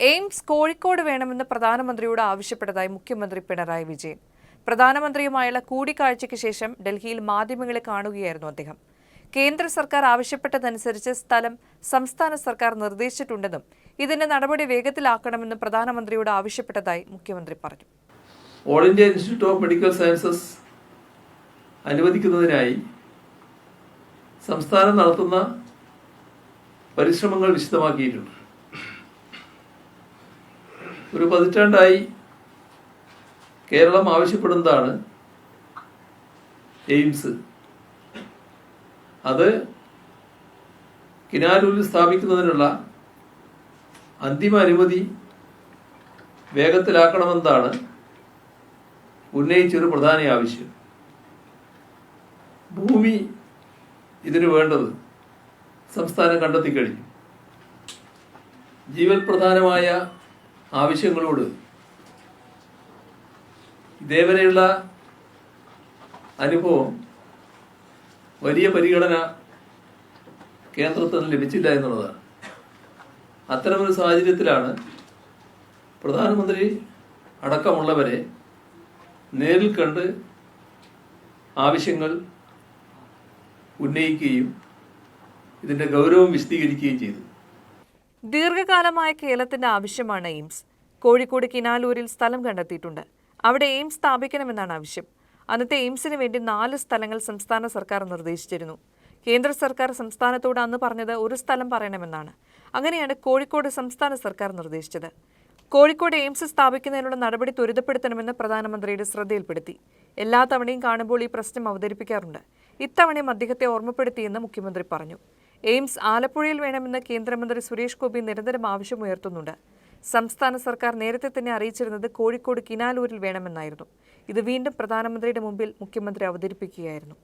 AIIMS Kozhikode വേണമെന്ന് പ്രധാനമന്ത്രിയോട് ആവശ്യപ്പെട്ടതായി മുഖ്യമന്ത്രി പിണറായി വിജയൻ. പ്രധാനമന്ത്രിയുമായുള്ള കൂടിക്കാഴ്ചയ്ക്ക് ശേഷം ഡൽഹിയിൽ മാധ്യമങ്ങളെ കാണുകയായിരുന്നു അദ്ദേഹം. കേന്ദ്ര സർക്കാർ ആവശ്യപ്പെട്ടതനുസരിച്ച് സ്ഥലം സംസ്ഥാന സർക്കാർ നിർദ്ദേശിച്ചിട്ടുണ്ടെന്നും ഇതിന്റെ നടപടി വേഗത്തിലാക്കണമെന്നും പ്രധാനമന്ത്രിയോട് ആവശ്യപ്പെട്ടതായി മുഖ്യമന്ത്രി പറഞ്ഞു. All India institute of medical sciences അനുവദിക്കുന്നതിനായി സംസ്ഥാനം നടത്തുന്ന പരിശ്രമങ്ങൾ വിശദമാക്കിയിട്ടുണ്ട്. ഒരു പതിറ്റാണ്ടായി കേരളം ആവശ്യപ്പെടുന്നതാണ് എയിംസ്. അത് കിനാലൂരിൽ സ്ഥാപിക്കുന്നതിനുള്ള അന്തിമ അനുമതി വേഗത്തിലാക്കണമെന്നതാണ് ഉന്നയിച്ചൊരു പ്രധാന ആവശ്യം. ഭൂമി ഇതിനു വേണ്ടത് സംസ്ഥാനം കണ്ടെത്തി കഴിഞ്ഞു. ജീവൽ പ്രധാനമായ ആവശ്യങ്ങളോട്. ഇതേവരെയുള്ള അനുഭവം വലിയ പരിഗണന കേന്ദ്രത്തിൽ നിന്ന് ലഭിച്ചില്ല എന്നുള്ളതാണ്. അത്തരമൊരു സാഹചര്യത്തിലാണ് പ്രധാനമന്ത്രി അടക്കമുള്ളവരെ നേരിൽ കണ്ട് ആവശ്യങ്ങൾ ഉന്നയിക്കുകയും ഇതിന്റെ ഗൗരവം വിശദീകരിക്കുകയും ചെയ്തു. ദീർഘകാലമായ കേരളത്തിന്റെ ആവശ്യമാണ് എയിംസ്. കോഴിക്കോട് കിനാലൂരിൽ സ്ഥലം കണ്ടെത്തിയിട്ടുണ്ട്. അവിടെ എയിംസ് സ്ഥാപിക്കണമെന്നാണ് ആവശ്യം. അന്നത്തെ എയിംസിന് വേണ്ടി നാല് സ്ഥലങ്ങൾ സംസ്ഥാന സർക്കാർ നിർദ്ദേശിച്ചിരുന്നു. കേന്ദ്ര സർക്കാർ സംസ്ഥാനത്തോട് അന്ന് പറഞ്ഞത് ഒരു സ്ഥലം പറയണമെന്നാണ്. അങ്ങനെയാണ് കോഴിക്കോട് സംസ്ഥാന സർക്കാർ നിർദ്ദേശിച്ചത്. കോഴിക്കോട് എയിംസ് സ്ഥാപിക്കുന്നതിനുള്ള നടപടി ത്വരിതപ്പെടുത്തണമെന്ന് പ്രധാനമന്ത്രിയുടെ ശ്രദ്ധയിൽപ്പെടുത്തി. എല്ലാ തവണയും കാണുമ്പോൾ ഈ പ്രശ്നം അവതരിപ്പിക്കാറുണ്ട്. ഇത്തവണയും അദ്ദേഹത്തെ ഓർമ്മപ്പെടുത്തിയെന്ന് മുഖ്യമന്ത്രി പറഞ്ഞു. എയിംസ് ആലപ്പുഴയിൽ വേണമെന്ന് കേന്ദ്രമന്ത്രി സുരേഷ് ഗോപി നിരന്തരം ആവശ്യമുയർത്തുന്നുണ്ട് സംസ്ഥാന സർക്കാർ നേരത്തെ തന്നെ അറിയിച്ചിരുന്നത് കോഴിക്കോട് കിനാലൂരിൽ വേണമെന്നായിരുന്നു. ഇത് വീണ്ടും പ്രധാനമന്ത്രിയുടെ മുമ്പിൽ മുഖ്യമന്ത്രി അവതരിപ്പിക്കുകയായിരുന്നു.